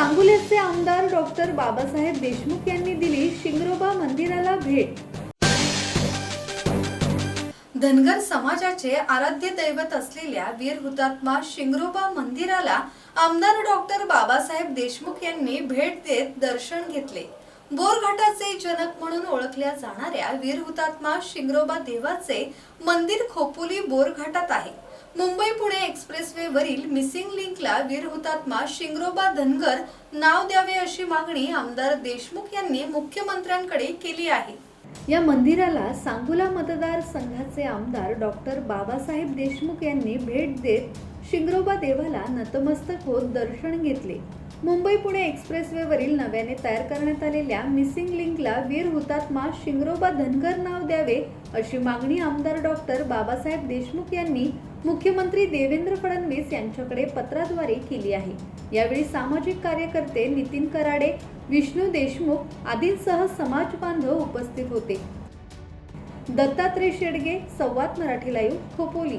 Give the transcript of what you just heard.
सांगोल्याचे आमदार डॉक्टर बाबासाहेब देशमुख यांनी दिली शिंगरोबा मंदिराला भेट. धनगर समाजाचे आराध्य दैवत असलेल्या वीर हुतात्मा शिंगरोबा मंदिराला आमदार डॉक्टर बाबासाहेब देशमुख यांनी भेट देत दर्शन घेतले. बोरघाटाचे जनक म्हणून ओळखल्या जाणाऱ्या वीर हुतात्मा शिंगरोबा देवाचे मंदिर खोपोली बोरघाटात आहे. मुंबई पुणे एक्सप्रेसवे वरील मिसिंग लिंकला वीर हुतात्मा शिंगरोबा धनगर नाव द्यावे अशी मागणी आमदार देशमुख यांनी मुख्यमंत्र्यांकडे केली आहे. या मंदिराला सांगोला मतदारसंघाचे आमदार डॉक्टर बाबासाहेब देशमुख यांनी भेट देत शिंगरोबा देवाला नतमस्तक होत दर्शन घेतले. मुंबई पुणे एक्सप्रेसवेवरील नव्याने तयार करण्यात आलेल्या मिसिंग लिंकला वीर हुतात्मा शिंगरोबा धनगर नाव द्यावे अशी मागणी आमदार डॉक्टर बाबासाहेब देशमुख यांनी मुख्यमंत्री देवेंद्र फडणवीस यांच्याकडे पत्राद्वारे केली आहे. यावेळी सामाजिक कार्यकर्ते नितीन कराडे विष्णू देशमुख आदींसह समाज बांधव उपस्थित होते. दत्तात्रय शेडगे संवाद मराठी लाईव्ह खोपोली.